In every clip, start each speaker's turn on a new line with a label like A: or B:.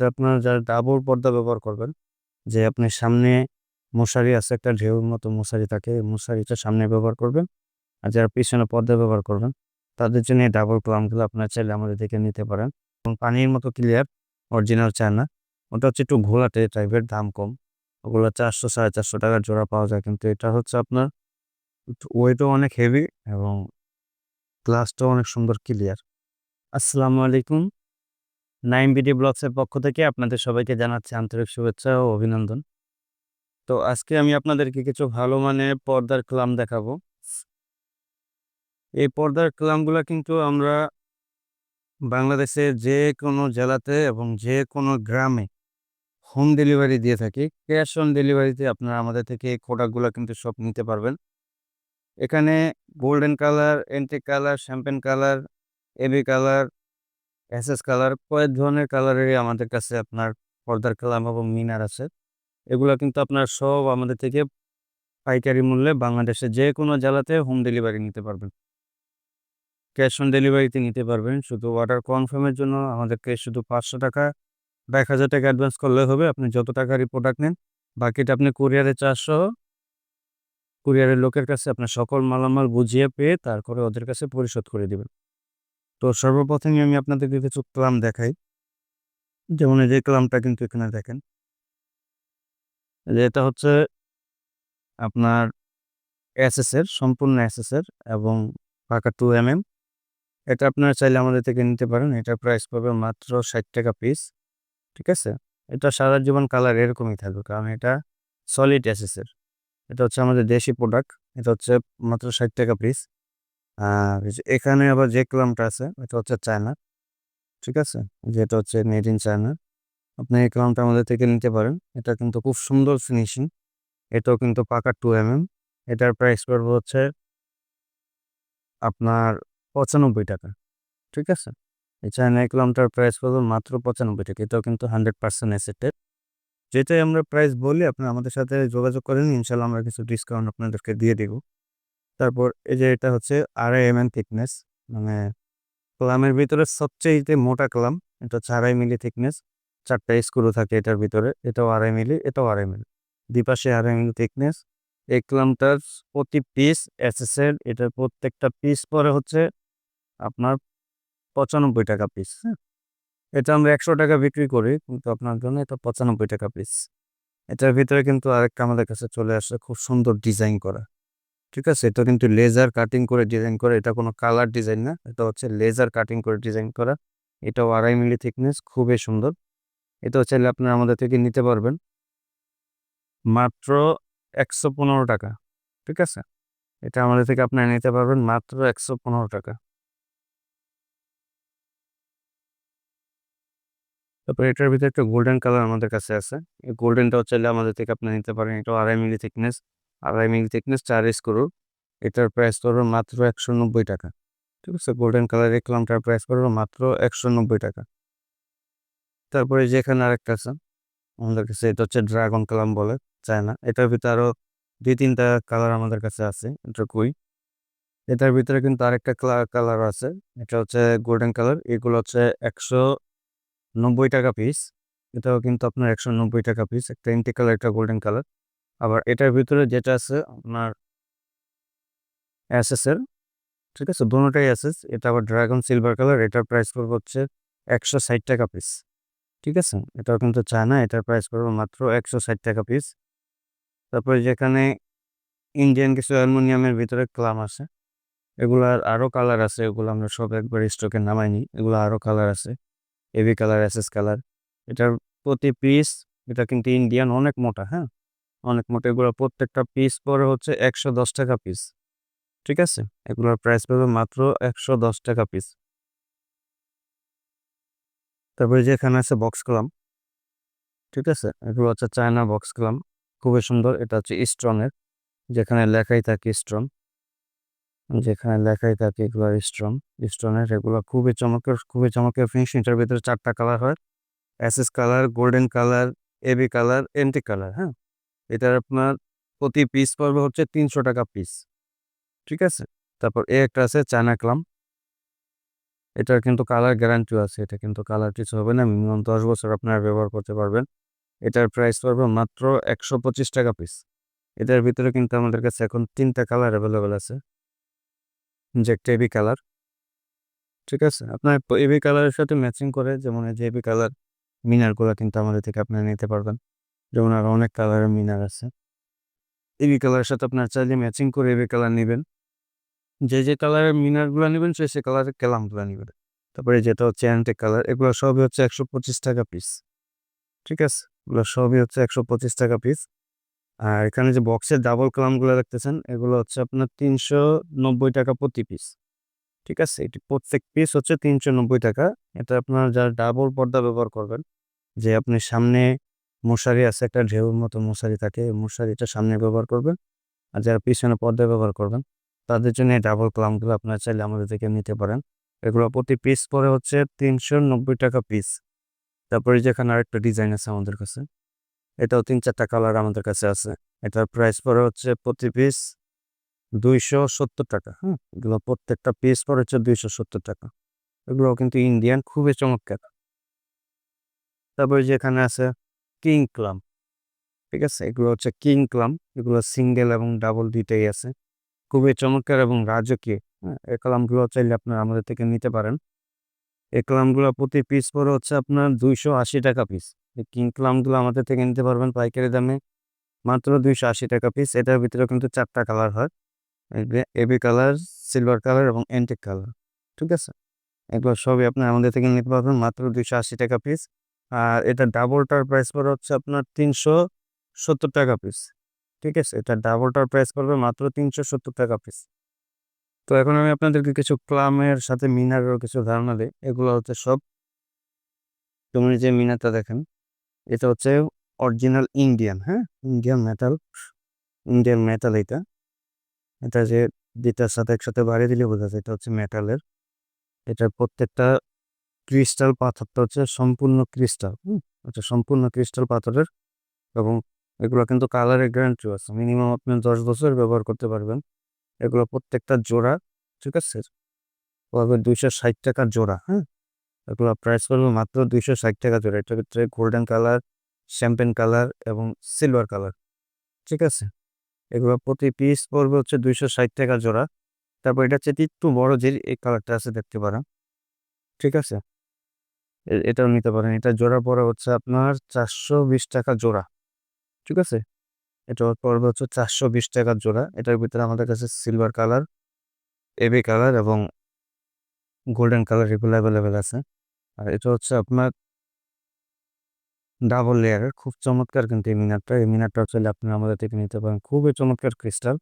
A: এটাতে আপনার যারা ডাবল পর্দা ব্যবহার করবেন, যে আপনি সামনে মশারি আছে, একটা ঢেউর মতো মশারি থাকে মশারিটা সামনে ব্যবহার করবেন। আর যারা পিছনে পর্দা ব্যবহার করবেন, তাদের জন্য এই ডাবল ক্লামগুলো আপনার চাইলে আমাদের থেকে নিতে পারেন। এবং পানির মতো ক্লিয়ার অরিজিনাল চায় না। ওটা হচ্ছে একটু ঘোলাটে টাইপের দাম কম। ওগুলো চারশো, সাড়ে চারশো টাকার জোড়া পাওয়া যায়। কিন্তু এটা হচ্ছে আপনার ওয়েটও অনেক হেভি এবং গ্লাসটাও অনেক সুন্দর ক্লিয়ার আসসালামু আলাইকুম। নাইম বিডি ব্লগসের পক্ষ থেকে আপনাদের সবাইকে জানাচ্ছি আন্তরিক শুভেচ্ছা ও অভিনন্দন। তো আজকে আমি আপনাদেরকে কিছু ভালো মানের পর্দার ক্লাম দেখাবো। এই পর্দার ক্লামগুলো কিন্তু আমরা বাংলাদেশের যে কোনো জেলাতে এবং যে কোনো গ্রামে হোম ডেলিভারি দিয়ে থাকি। ক্যাশ অন ডেলিভারিতে আপনারা আমাদের থেকে এই প্রোডাক্টগুলো কিন্তু সব নিতে পারবেন। এখানে golden colour antique colour, champagne colour A B colour S S colour, কয়েক ধরনের কালারেরই আমাদের কাছে আপনার পর্দার কালাম এবং মিনার আছে। এগুলো কিন্তু আপনার সব আমাদের থেকে পাইকারি মূল্যে বাংলাদেশে যে কোনো জেলাতে হোম ডেলিভারি নিতে পারবেন। ক্যাশ অন ডেলিভারিতে নিতে পারবেন, শুধু অর্ডার কনফার্মের জন্য আমাদেরকে শুধু পাঁচশো টাকা বা এক হাজার টাকা অ্যাডভান্স করলে হবে। আপনি যত টাকারই প্রোডাক্ট নেন, বাকিটা আপনি কুরিয়ারে চারশো কুরিয়ারের লোকের কাছে আপনার সকল মালামাল বুঝিয়ে পেয়ে তারপরে ওদের কাছে পরিশোধ করে দিবেন। তো সর্বপ্রথমে আমি আপনাদেরকে কিছু ক্লাম দেখাই। যেমন এই যে ক্লামটা কিন্তু এখানে দেখেন। এটা হচ্ছে আপনার এর, সম্পূর্ণ এর এবং পাকা টু এম এম এটা আপনারা চাইলে আমাদের থেকে নিতে পারেন। এটা প্রাইস পাবে মাত্র ষাট টাকা পিস ঠিক আছে? এটা সারা জীবন কালার এরকমই থাকবে কারণ এটা সলিড এর। এটা হচ্ছে আমাদের দেশি প্রোডাক্ট এটা হচ্ছে মাত্র ষাট টাকা পিস এখানে আবার যে ক্লামটা আছে, এটা হচ্ছে চায়না, ঠিক আছে? যেটা হচ্ছে মেড ইন চায়না আপনি এই ক্লামটা আমাদের থেকে নিতে পারেন। এটা কিন্তু খুব সুন্দর ফিনিশিং এটাও কিন্তু পাকা টু এম এম এটার প্রাইস পড়বে হচ্ছে আপনার পঁচানব্বই টাকা, ঠিক আছে? এই চায়না এই ক্লামটার প্রাইস পড়বে মাত্র পঁচানব্বই টাকা। এটাও কিন্তু হান্ড্রেড পার্সেন্ট এসেটের যেটাই আমরা প্রাইস বলি, আপনি আমাদের সাথে যোগাযোগ করেন। ইনশাল্লাহ আমরা কিছু ডিসকাউন্ট আপনাদেরকে দিয়ে দেব। তারপর এই যে এটা হচ্ছে আড়াই এম এম থিকনেস মানে ক্লামের ভিতরে সবচেয়ে মোটা ক্লাম, এটা হচ্ছে আড়াই মিলি থিকনেস চারটা স্ক্রু থাকে এটার ভিতরে, এটাও আড়াই মিলি, এটাও আড়াই মিলি। দুপাশে আড়াই মিলি থিকনেস এই ক্লামটার প্রতি পিস এসএসএর এটার প্রত্যেকটা পিস পরে হচ্ছে আপনার পঁচানব্বই টাকা পিস হ্যাঁ? এটা আমরা একশো টাকা বিক্রি করি, কিন্তু আপনার জন্য এটা পঁচানব্বই টাকা পিস এটার ভিতরে কিন্তু আরেকটা আমাদের কাছে চলে আসে, খুব সুন্দর ডিজাইন করা। ঠিক আছে? এটা কিন্তু লেজার কাটিং করে ডিজাইন করা, এটা কোনো কালার ডিজাইন না, এটা হচ্ছে লেজার কাটিং করে ডিজাইন করা। এটাও আড়াই মিলি থিকনেস খুবই সুন্দর। এটাও চাইলে আপনারা আমাদের থেকে নিতে পারবেন। মাত্র একশো পনেরো টাকা, ঠিক আছে? এটা আমাদের থেকে আপনারা নিতে পারবেন মাত্র একশো পনেরো টাকা। তারপর এটার ভিতরে একটা গোল্ডেন কালার আমাদের কাছে আছে। এই গোল্ডেনটাও চাইলে আমাদের থেকে আপনি নিতে পারেন, এটাও আড়াই মিলি থিকনেস আড়াই মিলি থিকনেস চার স্ক্রু এটার প্রাইস করব মাত্র একশো নব্বই টাকা। ঠিক আছে গোল্ডেন কালার এই ক্লামটার প্রাইস করব মাত্র একশো নব্বই টাকা। তারপরে যেখানে আরেকটা আছে, আমাদের কাছে এটা হচ্ছে ড্রাগন কালাম বলে চায় না এটার ভিতরে আরও দুই তিনটা কালার আমাদের কাছে আছে, এটা কুই? এটার ভিতরে কিন্তু আরেকটা কালার আছে, এটা হচ্ছে গোল্ডেন কালার এগুলো হচ্ছে একশো নব্বই টাকা পিস এটাও কিন্তু আপনার একশো নব্বই টাকা পিস একটা ইন্টি কালার একটা গোল্ডেন কালার আবার এটার ভিতরে যেটা আছে আপনার অ্যাসেসের ঠিক আছে? দুটোটাই অ্যাসেস এটা আবার ড্রাগন সিলভার কালার এটার প্রাইস পড়বে হচ্ছে একশো ষাট টাকা পিস ঠিক আছে? এটাও কিন্তু চায় না এটার প্রাইস পড়বে মাত্র একশো ষাট টাকা পিস তারপরে যেখানে ইন্ডিয়ান কিছু অ্যালুমিনিয়ামের ভিতরে ক্লাম আছে এগুলার আরও কালার আছে, এগুলো আমরা সব একবার স্টকে নামাইনি এগুলো আরও কালার আছে এবি কালার এস কালার এটার প্রতি পিস এটা কিন্তু ইন্ডিয়ান অনেক মোটা হ্যাঁ? অনেক মোটা এগুলো প্রত্যেকটা পিস পরে হচ্ছে একশো দশ টাকা পিস ঠিক আছে? এগুলোর প্রাইস পাবে মাত্র একশো দশ টাকা পিস তারপরে যেখানে আছে বক্স কলাম। ঠিক আছে? এগুলো হচ্ছে চায়না বক্স কলাম। খুবই সুন্দর। এটা হচ্ছে স্ট্রংয়ের যেখানে লেখাই থাকে স্ট্রং যেখানে লেখাই থাকে এগুলো স্ট্রং স্ট্রংয়ের এগুলো খুবই চমকের খুবই চমকের ফিনিশিং ভিতরে চারটা কালার হয়। Assess colour golden colour A B colour antique colour হ্যাঁ? এটার আপনার প্রতি পিস পড়বে হচ্ছে তিনশো টাকা পিস ঠিক আছে? তারপর এ একটা আছে চায়না ক্লাম। এটার কিন্তু কালার গ্যারান্টিও আছে, এটা কিন্তু কালার কিছু হবে না মিনিমাম দশ বছর আপনারা ব্যবহার করতে পারবেন। এটার প্রাইস পড়বে মাত্র একশো পঁচিশ টাকা পিস এটার ভিতরে কিন্তু আমাদের কাছে এখন তিনটা কালার অ্যাভেলেবেল আছে। যে একটা এবি কালার ঠিক আছে? আপনার এবি কালারের সাথে ম্যাচিং করে, যেমন এই যে এবি কালার মিনারগুলো কিন্তু আমাদের থেকে আপনারা নিতে পারবেন। যেমন আরও অনেক কালারের মিনার আছে। এবি কালারের সাথে আপনার চাইলে ম্যাচিং করে এবি কালার নেবেন। যে যে কালারের মিনারগুলো নেবেন, সে সে কালারের ক্যালামগুলো নেবেন। তারপরে যেটা হচ্ছে অ্যান্টেক কালার এগুলো সবই হচ্ছে একশো পঁচিশ টাকা পিস ঠিক আছে? এগুলো সবই হচ্ছে একশো পঁচিশ টাকা পিস আর এখানে যে বক্সের ডাবল কালামগুলো দেখতেছেন, এগুলো হচ্ছে আপনার তিনশো নব্বই টাকা প্রতি পিস ঠিক আছে? এটি প্রত্যেক পিস হচ্ছে তিনশো নব্বই টাকা। এটা আপনার যারা ডাবল পর্দা ব্যবহার করবেন, যে আপনি সামনে মশারি আছে, একটা ঢেউর মতো মশারি থাকে মশারিটা সামনে ব্যবহার করবেন। আর যারা পিছনে পর্দা ব্যবহার করবেন, তাদের জন্য এই ডাবল ক্লামগুলো আপনারা চাইলে আমাদের থেকে নিতে পারেন। এগুলো প্রতি পিস পরে হচ্ছে তিনশো নব্বই টাকা পিস তারপরে যেখানে আরেকটা ডিজাইন আছে আমাদের কাছে, এটাও তিন চারটা কালার আমাদের কাছে আছে। এটার প্রাইস পরে হচ্ছে প্রতি পিস দুইশো সত্তর টাকা হ্যাঁ এগুলো প্রত্যেকটা পিস পরে হচ্ছে দুইশো সত্তর টাকা। এগুলো কিন্তু ইন্ডিয়ান খুবই চমৎকার। তারপরে যেখানে আছে কিং ক্লাম। ঠিক আছে? এগুলো হচ্ছে কিং ক্লাম। এগুলো সিঙ্গেল এবং ডাবল দুইটাই আছে। খুবই চমৎকার এবং রাজকীয়। হ্যাঁ এই কলামগুলো চাইলে আপনারা আমাদের থেকে নিতে পারেন। এই কলামগুলো প্রতি পিস পরে হচ্ছে আপনার দুইশো আশি টাকা পিস এই কিং কলামগুলো আমাদের থেকে নিতে পারবেন পাইকারি দামে মাত্র দুইশো আশি টাকা পিস এটার ভিতরে কিন্তু চারটা কালার হয়। A B colour silver colour এবং এন্টিক কালার ঠিক আছে? এগুলো সবই আপনি আমাদের থেকে নিতে পারবেন মাত্র দুইশো আশি টাকা পিস আর এটা ডাবলটার প্রাইস পড়ে হচ্ছে আপনার তিনশো সত্তর টাকা পিস ঠিক আছে? এটা ডাবলটার প্রাইস পড়বে মাত্র তিনশো সত্তর টাকা পিস তো এখন আমি আপনাদেরকে কিছু ক্লামের সাথে মিনারেরও কিছু ধারণা দিই। এগুলো হচ্ছে সব তুমি যে মিনারটা দেখেন, এটা হচ্ছে অরিজিনাল ইন্ডিয়ান হ্যাঁ? ইন্ডিয়ান মেটাল ইন্ডিয়ান মেটাল এটা। এটা যে যেটার সাথে একসাথে বাড়িয়ে দিলে বোঝা যায় এটা হচ্ছে মেটালের এটার প্রত্যেকটা ক্রিস্টাল পাথরটা হচ্ছে সম্পূর্ণ ক্রিস্টাল এটা সম্পূর্ণ ক্রিস্টাল পাথরের এবং এগুলো কিন্তু কালারের গ্যারান্টি আছে। মিনিমাম আপনি দশ বছর ব্যবহার করতে পারবেন। এগুলো প্রত্যেকটা জোড়া, ঠিক আছে? পড়বে দুইশো ষাট টাকার জোড়া হ্যাঁ এগুলো প্রাইস পড়বে মাত্র দুইশো ষাট টাকা জোড়া। এটার ভিতরে গোল্ডেন কালার শ্যাম্পেন কালার এবং সিলভার কালার ঠিক আছে? এগুলো প্রতি পিস পড়বে হচ্ছে দুইশো ষাট টাকা জোড়া। তারপর এটা হচ্ছে একটু বড় যে এই কালারটা আছে দেখতে পারেন, ঠিক আছে? এটাও নিতে পারেন। এটা জোড়া পরে হচ্ছে আপনার চারশো বিশ টাকা জোড়া, ঠিক আছে? এটা পড়বে হচ্ছে চারশো বিশ টাকার জোড়া। এটার ভিতরে আমাদের কাছে silver colour A B colour এবং গোল্ডেন কালার এগুলো অ্যাভেলেবেল আছে। আর এটা হচ্ছে আপনার ডাবল লেয়ারের খুব চমৎকার কিন্তু এই মিনারটা। এই মিনারটা চাইলে আপনি আমাদের থেকে নিতে পারেন। খুবই চমৎকার ক্রিস্টাল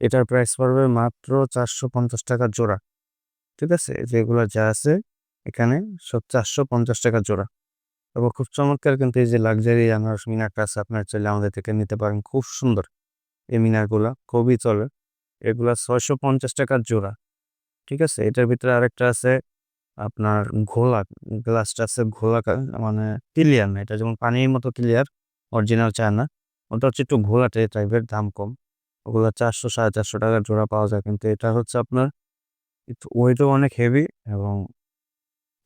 A: এটার প্রাইস পড়বে মাত্র চারশো পঞ্চাশ টাকার জোড়া, ঠিক আছে? যেগুলো যা আছে এখানে সব চারশো পঞ্চাশ টাকা জোড়া। এবং খুব চমৎকার কিন্তু এই যে লাক্সারি আনারস মিনারটা আছে, আপনার চাইলে আমাদের থেকে নিতে পারেন। খুব সুন্দর এই মিনারগুলা, খুবই চলে। এগুলা ছয়শো পঞ্চাশ টাকার জোড়া। ঠিক আছে? এটার ভিতরে আরেকটা আছে আপনার ঘোলা গ্লাসটা আছে ঘোলা মানে ক্লিয়ার না। এটা যেমন পানির মতো ক্লিয়ার অরিজিনাল চায় না ওটা হচ্ছে একটু ঘোলাটে টাইপের দাম কম। ওগুলো চারশো, সাড়ে চারশো টাকার জোড়া পাওয়া যায়। কিন্তু এটা হচ্ছে আপনার ওয়েটও অনেক হেভি এবং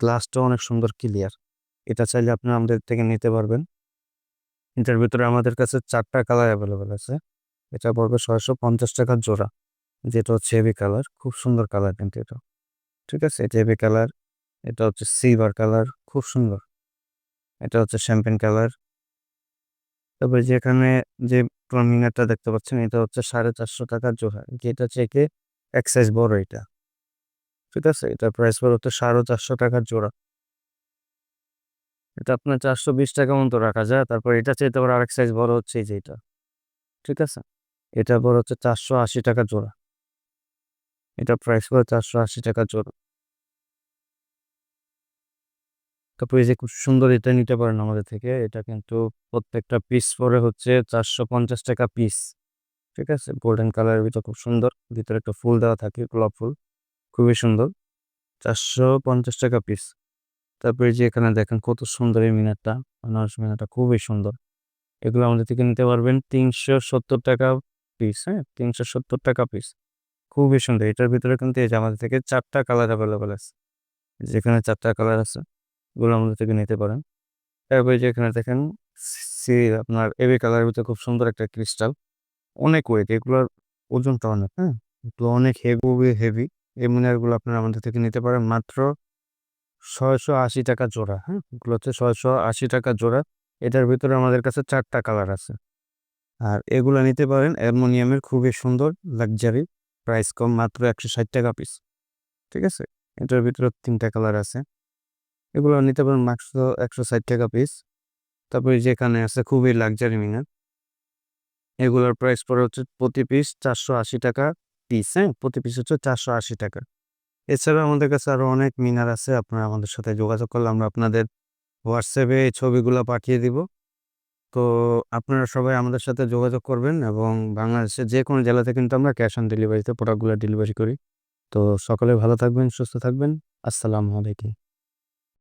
A: গ্লাসটাও অনেক সুন্দর ক্লিয়ার এটা চাইলে আপনি আমাদের থেকে নিতে পারবেন। এটার ভিতরে আমাদের কাছে চারটা কালার অ্যাভেলেবেল আছে। এটা পড়বে ছয়শো পঞ্চাশ টাকার জোড়া। যেটা হচ্ছে হেভি কালার খুব সুন্দর কালার কিন্তু এটা। ঠিক আছে? এটা হেভি কালার এটা হচ্ছে সিলভার কালার খুব সুন্দর। এটা হচ্ছে শ্যাম্পেন কালার তারপরে যেখানে যে মিনারটা দেখতে পাচ্ছেন, এটা হচ্ছে সাড়ে চারশো টাকার জোড়া। যেটা চেকে এক সাইজ বড় এটা। ঠিক আছে? এটা প্রাইস পড়ে হচ্ছে সাড়ে চারশো টাকার জোড়া। এটা আপনার চারশো বিশ টাকা মতো রাখা যায়। তারপর এটা চাইতে পারে আরেক সাইজ বড় হচ্ছে এই যে এটা। ঠিক আছে? এটা বড় হচ্ছে চারশো আশি টাকা জোড়া। এটা প্রাইস পড়ে চারশো আশি টাকা জোড়া। তারপর যে খুব সুন্দর এটা নিতে পারেন আমাদের থেকে। এটা কিন্তু প্রত্যেকটা পিস পরে হচ্ছে চারশো পঞ্চাশ টাকা পিস ঠিক আছে? গোল্ডেন কালারের ভিতরে খুব সুন্দর। ভিতরে একটা ফুল দেওয়া থাকে, গোলাপ ফুল। খুবই সুন্দর। চারশো পঞ্চাশ টাকা পিস তারপরে যে এখানে দেখেন কত সুন্দর এই মিনারটা। আনারস মিনারটা খুবই সুন্দর। এগুলো আমাদের থেকে নিতে পারবেন তিনশো সত্তর টাকা পিস হ্যাঁ? তিনশো সত্তর টাকা পিস খুবই সুন্দর। এটার ভিতরে কিন্তু এই যে আমাদের থেকে চারটা কালার অ্যাভেলেবেল আছে। যেখানে চারটা কালার আছে, এগুলো আমাদের থেকে নিতে পারেন। তারপরে যেখানে দেখেন সি আপনার এবি কালারের ভিতরে খুব সুন্দর একটা ক্রিস্টাল অনেক ওয়েট এগুলোর ওজনটা অনেক হ্যাঁ? এগুলো অনেক হেভি হেভি এই মিনারগুলো আপনারা আমাদের থেকে নিতে পারেন। মাত্র ছয়শো আশি টাকা জোড়া হ্যাঁ? এগুলো হচ্ছে ছয়শো আশি টাকা জোড়া। এটার ভিতরে আমাদের কাছে চারটা কালার আছে। আর এগুলো নিতে পারেন। অ্যালমোনিয়ামের খুবই সুন্দর, লাক্সারি। প্রাইস কম, মাত্র একশো ষাট টাকা পিস। ঠিক আছে? এটার ভিতরে তিনটা কালার আছে। এগুলো নিতে পারেন মাত্র একশো ষাট টাকা পিস। তারপরে যেখানে আছে খুবই লাক্সারি মিনার। এগুলোর প্রাইস পড়ে হচ্ছে প্রতি পিস চারশো আশি টাকা। পিস হ্যাঁ? প্রতি পিস হচ্ছে চারশো আশি টাকা। এছাড়া আমাদের কাছে আরও অনেক মিনার আছে, আপনারা আমাদের সাথে যোগাযোগ করলে আমরা আপনাদের হোয়াটসঅ্যাপে এই ছবিগুলো পাঠিয়ে দিব। তো আপনারা সবাই আমাদের সাথে যোগাযোগ করবেন এবং বাংলাদেশের যে কোনো জেলাতে কিন্তু আমরা ক্যাশ অন ডেলিভারিতে প্রোডাক্টগুলো ডেলিভারি করি। তো সকলে ভালো থাকবেন, সুস্থ থাকবেন। আসসালামু আলাইকুম।